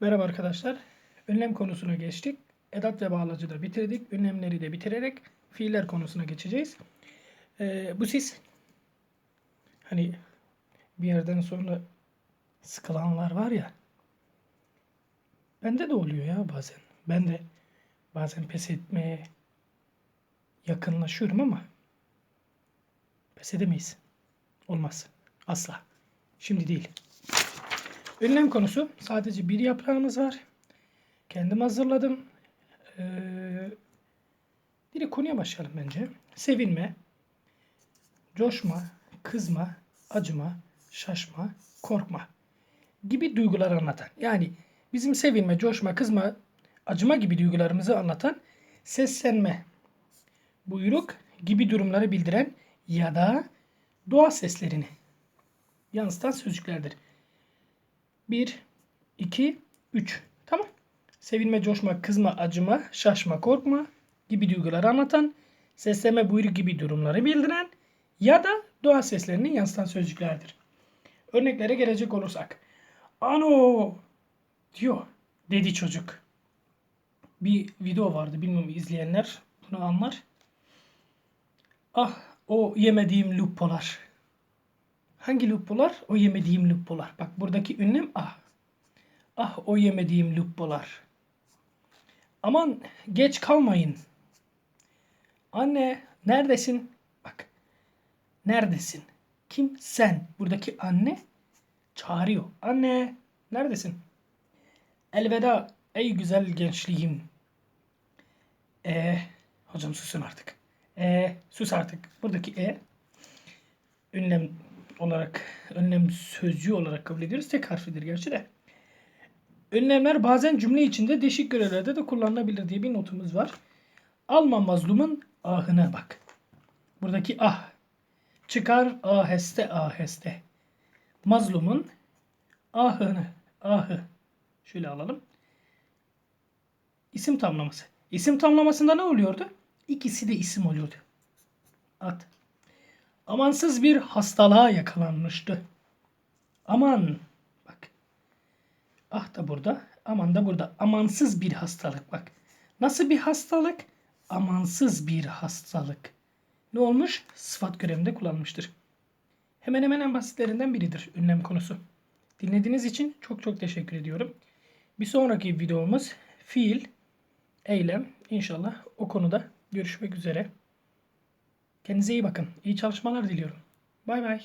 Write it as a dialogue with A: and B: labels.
A: Merhaba arkadaşlar. Ünlem konusuna geçtik. Edat ve bağlacı da bitirdik. Ünlemleri de bitirerek fiiller konusuna geçeceğiz. Ee, bu siz hani bir yerden sonra sıkılanlar var ya bende de oluyor ya bazen. Ben de bazen pes etmeye yakınlaşıyorum ama pes edemeyiz. Olmaz. Asla. Şimdi değil. Ünlem konusu sadece bir yaprağımız var. Kendim hazırladım. Ee, direkt konuya başlayalım bence. Sevinme, coşma, kızma, acıma, şaşma, korkma gibi duygular anlatan. Yani bizim sevinme, coşma, kızma, acıma gibi duygularımızı anlatan seslenme, buyruk gibi durumları bildiren ya da doğa seslerini yansıtan sözcüklerdir. 1, 2, 3. Tamam. Sevinme, coşma, kızma, acıma, şaşma, korkma gibi duyguları anlatan, sesleme, buyruk gibi durumları bildiren ya da doğa seslerini yansıtan sözcüklerdir. Örneklere gelecek olursak. Ano diyor dedi çocuk. Bir video vardı bilmiyorum izleyenler bunu anlar. Ah o yemediğim lupolar. Hangi lupolar? O yemediğim lupolar. Bak buradaki ünlem ah. Ah o yemediğim lupolar. Aman geç kalmayın. Anne neredesin? Bak. Neredesin? Kim? Sen. Buradaki anne çağırıyor. Anne neredesin? Elveda ey güzel gençliğim. E hocam susun artık. E sus artık. Buradaki e ünlem olarak, önlem sözcüğü olarak kabul ediyoruz. Tek harfidir gerçi de. Önlemler bazen cümle içinde değişik görevlerde de kullanılabilir diye bir notumuz var. Alma mazlumun ahına bak. Buradaki ah. Çıkar aheste aheste. Mazlumun ahını, ahı. Şöyle alalım. İsim tamlaması. İsim tamlamasında ne oluyordu? İkisi de isim oluyordu. At amansız bir hastalığa yakalanmıştı. Aman bak. Ah da burada, aman da burada. Amansız bir hastalık bak. Nasıl bir hastalık? Amansız bir hastalık. Ne olmuş? Sıfat görevinde kullanmıştır. Hemen hemen en basitlerinden biridir ünlem konusu. Dinlediğiniz için çok çok teşekkür ediyorum. Bir sonraki videomuz fiil, eylem. İnşallah o konuda görüşmek üzere. Kendinize iyi bakın. İyi çalışmalar diliyorum. Bay bay.